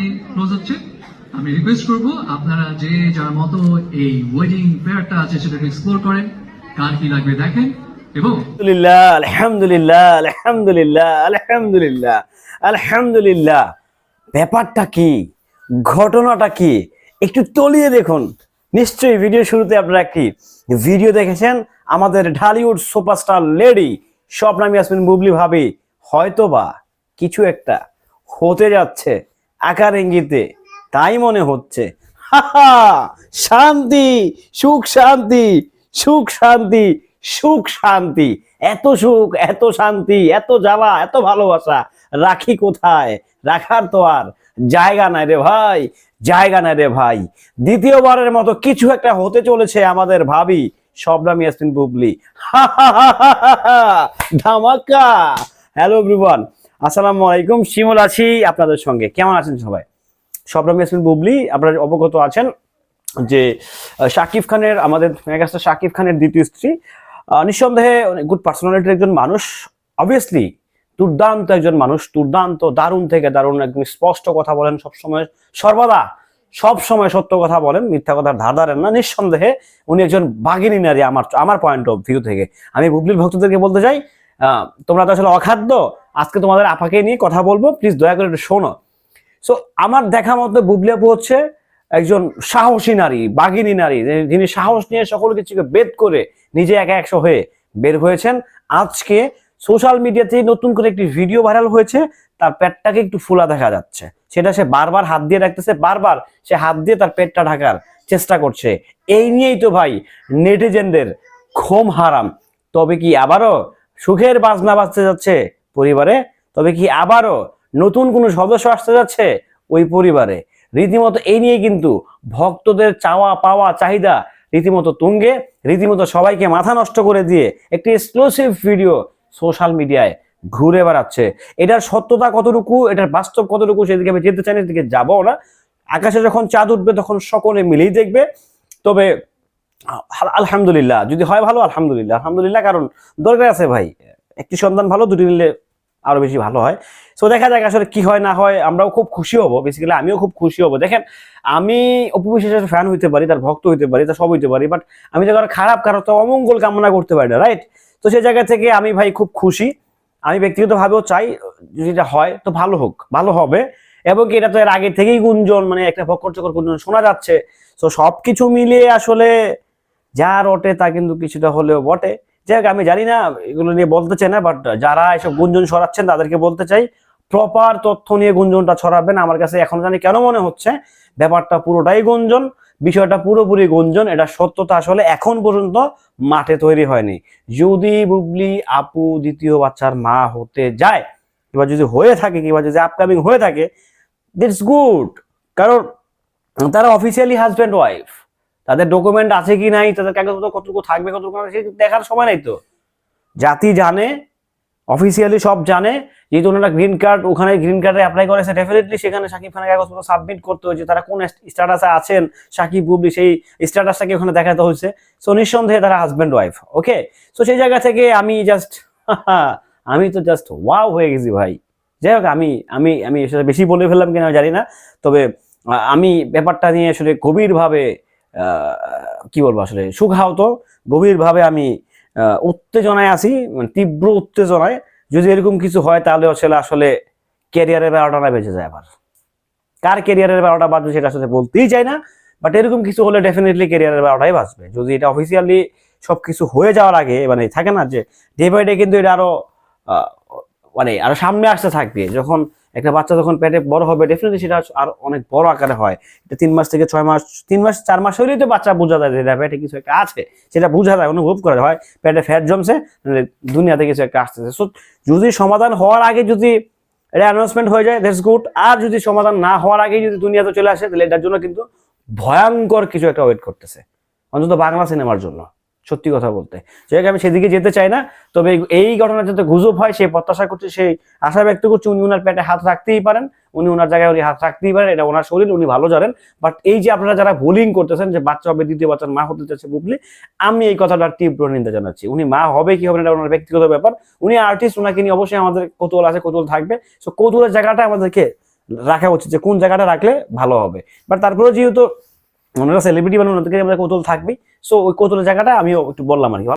এখানেই ক্লোজ হচ্ছে। আমি রিকোয়েস্ট করব আপনারা যে যার মতো এই ওয়েডিং ফেয়ারটা আছে সেটাকে এক্সপ্লোর করেন, কার কি লাগবে দেখেন এবং আলহামদুলিল্লাহ আলহামদুলিল্লাহ আলহামদুলিল্লাহ আলহামদুলিল্লাহ আলহামদুলিল্লাহ। ব্যাপারটা কি? ঘটনাটা কি? একটু তলিয়ে দেখুন। নিশ্চয়ই ভিডিও শুরুতে আপনারা কি? ভিডিও দেখেছেন? আমাদের ঢালিউড সুপারস্টার লেডি স্বপ্নাম ইয়াসমিন বুবলি ভাবি, হয়তোবা কিছু একটা হতে যাচ্ছে। আকার ইঙ্গিতে। তাই মনে হচ্ছে। শান্তি, সুখ শান্তি সুখ শান্তি সুখ শান্তি। এত সুখ, এত শান্তি, এত জ্বালা, এত ভালোবাসা, রাখি কোথায়? রাখার তো আর জায়গা নাই রে ভাই, জায়গা নাই রে ভাই। দ্বিতীয়বারের মতো কিছু একটা হতে চলেছে আমাদের ভাবি, শবনাম ইয়াসমিন বুবলি। ধামাকা। হ্যালো এভরিওয়ান আসসালামু আলাইকুম, শিমুল আছি আপনাদের সঙ্গে। কেমন আছেন সবাই? শবনাম ইয়াসমিন বুবলি, আপনারা অবগত আছেন যে শাকিব খানের, আমাদের মেগাস্টার শাকিব খানের দ্বিতীয় স্ত্রী। নিঃসন্দেহে গুড পার্সোনালিটির একজন মানুষ। অবভিয়াসলি দুর্দান্ত একজন মানুষ, দুর্দান্ত, দারুণ থেকে দারুণ একদম স্পষ্ট কথা বলেন সবসময়, সর্বদা সব সময় সত্য কথা বলেন, মিথ্যা কথার ধার ধারেন না। নিঃসন্দেহে উনি একজন বাঘিনী নারী আমার আমার পয়েন্ট অফ ভিউ থেকে। আমি বুবলির ভক্তদেরকে বলতে চাই তোমরা তো আসলে অখাদ্য আজকে তোমাদের আপাকে নিয়ে কথা বলব। প্লিজ দয়া করে একটু শোনো। সো আমার দেখা মতো বুবলি আপু হচ্ছে একজন সাহসী নারী, বাঘিনী নারী। যিনি সাহস নিয়ে সকল কিছুকে বেদ করে নিজে একা একশো হয়ে বের হয়েছেন। আজকে সোশ্যাল মিডিয়াতে নতুন করে একটি ভিডিও ভাইরাল হয়েছে। তার পেটটাকে একটু ফুলা দেখা যাচ্ছে। সেটা সে বারবার হাত দিয়ে রাখতেছে বারবার সে হাত দিয়ে তার পেটটা ঢাকার চেষ্টা করছে। এই নিয়েই তো ভাই নেটিজেনদের ঘুম হারাম। তবে কি আবারও সুখের বাজনা বাজতে যাচ্ছে? পরিবারে, তবে কি আবারও নতুন কোনো সদস্য আসতে যাচ্ছে ওই পরিবারে? রীতিমতো এই নিয়ে কিন্তু ভক্তদের চাওয়া পাওয়া চাহিদা রীতিমতো তুঙ্গে। রীতিমতো সবাইকে মাথা নষ্ট করে দিয়ে একটি এক্সক্লুসিভ ভিডিও সোশ্যাল মিডিয়ায় ঘুরে বেড়াচ্ছে। এটার সত্যতা কতটুকু, এটার বাস্তব কতটুকু সেদিকে আমি যেতে চাই না, সেদিকে যাব না। আকাশে যখন চাঁদ উঠবে, তখন সকলে মিলেই দেখবে। তবে আলহামদুলিল্লাহ, যদি হয় ভালো, আলহামদুলিল্লাহ। আলহামদুলিল্লাহ, কারণ দরকার আছে ভাই। একটি সন্তান ভালো, দুটি নিলে আরও বেশি ভালো হয়। সো দেখা যাক আসলে কি হয়, না হয়, আমরাও খুব খুশি হব। বেসিক্যালি আমিও খুব খুশি হব। দেখেন, আমি অপু বিশ্বাসের ফ্যান হইতে পারি, তার ভক্ত হইতে পারি, তার সব হইতে পারি বাট আমি তো খারাপ, কারও তো অমঙ্গল কামনা করতে পারি না রাইট তো সেই জায়গা থেকে আমি ভাই খুব খুশি। আমি ব্যক্তিগতভাবেও চাই, যদি এটা হয়, তো ভালো হোক, ভালো হবে। এবং এটা তো এর আগে থেকেই গুঞ্জন মানে একটা ভক্কর চকর গুঞ্জন শোনা যাচ্ছে। তো সবকিছু মিলিয়ে আসলে যা রটে তা কিন্তু কিছুটা হলেও বটে। যাই আমি জানি না, এগুলো নিয়ে বলতে চাই না বাট যারা এসব গুঞ্জন ছড়াচ্ছেন, তাদেরকে বলতে চাই প্রপার তথ্য নিয়ে গুঞ্জনটা ছড়াবেন। আমার কাছে এখন জানি কেন মনে হচ্ছে, ব্যাপারটা পুরোটাই গুঞ্জন, বিষয়টা পুরোপুরি গুঞ্জন, এটা সত্যতা আসলে এখন পর্যন্ত মাঠে তৈরি হয়নি। যদি বুবলি আপু দ্বিতীয় বাচ্চার মা হতে যায়, কিংবা যদি হয়ে থাকে, কিংবা যদি আপকামিং হয়ে থাকে দিটস গুড কারণ তারা অফিসিয়ালি হাজব্যান্ড ওয়াইফ তাদের ডকুমেন্ট আছে কি নাই, তাদের কাগজপত্র কতটুকু থাকবে, কতটুকু দেখার সময় নাই তো। জাতি জানে অফিসিয়ালি সব জানে, যেহেতু ওনারা গ্রিন কার্ড ওখানে গ্রিন কার্ডে অ্যাপ্লাই করেছে ডেফিনেটলি সেখানে সাকিব খানের কাগজপত্র সাবমিট করতে হয়েছে, তারা কোন স্ট্যাটাসে আছেন, সাকিব বুবলি সেই স্ট্যাটাসটাকে ওখানে দেখাতে হয়েছে। সো নিঃসন্দেহে তারা হাজব্যান্ড ওয়াইফ ওকে সো সেই জায়গা থেকে আমি জাস্ট আমি তো জাস্ট ওয়াও হয়ে গেছি ভাই। যাই হোক, আমি আমি আমি বেশি বলে ফেললাম কিনা জানি না, তবে আমি ব্যাপারটা নিয়ে আসলে গভীরভাবে কি বলব আসলে সুখাহত গভীরভাবে আমি উত্তেজনায় আছি মানে তীব্র উত্তেজনায়। যদি এরকম কিছু হয় তাহলে আসলে আসলে ক্যারিয়ারের না বেঁচে যায় আবার। কার ক্যারিয়ারের বারোটা বাঁচবে সেটা আসলে বলতেই চাই না বাট এরকম কিছু হলে ডেফিনেটলি ক্যারিয়ারের বারোটাই বাঁচবে। যদি এটা অফিসিয়ালি সব কিছু হয়ে যাওয়ার আগে মানে থাকে না যে ডে বাই ডে কিন্তু এটা আরও আহ, মানে আরও সামনে আসতে থাকবে। যখন একটা বাচ্চা যখন পেটে বড় হবে ডেফিনেটলি সেটা আর অনেক বড় আকারে হয়। এটা তিন মাস থেকে ছয় মাস, তিন মাস, চার মাস হলেই তো বাচ্চা বোঝা যায় যেটা পেটে কিছু একটা আছে। সেটা বোঝা যায়, অনুভব করা যায়। হয় পেটে ফ্যাট জমছে দুনিয়াতে কিছু একটা আসতেছে। সো যদি সমাধান হওয়ার আগে যদি এটা অ্যানাউন্সমেন্ট হয়ে যায় দ্যাটস গুড আর যদি সমাধান না হওয়ার আগে যদি দুনিয়াতে চলে আসে, তাহলে এটার জন্য কিন্তু ভয়ঙ্কর কিছু একটা ওয়েট করতেছে। অন্তত বাংলা সিনেমার জন্য। সত্যি কথা বলতে। যাই আমি সেদিকে যেতে চাই না, তবে এই- ঘটনা যাতে গুজব হয় সেই প্রত্যাশা করছে, সেই আশা ব্যক্ত করছে উনি ওনার পেটে হাত রাখতেই পারেন, উনি ওনার জায়গায় উনি হাত রাখতেই পারেন, এটা ওনার শরীর, উনি ভালো জানেন। বাট এই যে আপনারা যারা বোলিং করতেছেন, যে বাচ্চা হবে, দ্বিতীয় বাচ্চার মা হতে চাচ্ছে বুবলি আমি এই কথাটার তীব্র নিন্দা জানাচ্ছি। উনি মা হবে কি হবে এটা ওনার ব্যক্তিগত ব্যাপার। উনি আর্টিস্ট ওনাকে নিয়ে অবশ্যই আমাদের কৌতূহল আছে, কৌতূহল থাকবে। সো কৌতূহলের জায়গাটা আমাদেরকে রাখা উচিত, যে কোন জায়গাটা রাখলে ভালো হবে। বাট তারপরে যেহেতু ওনারা সেলিব্রিটি মানে ওনাদেরকে আমাদের কৌতূহল থাকবেই। সো ওই কৌতূহলের জায়গাটা আমিও একটু বললাম আর কি।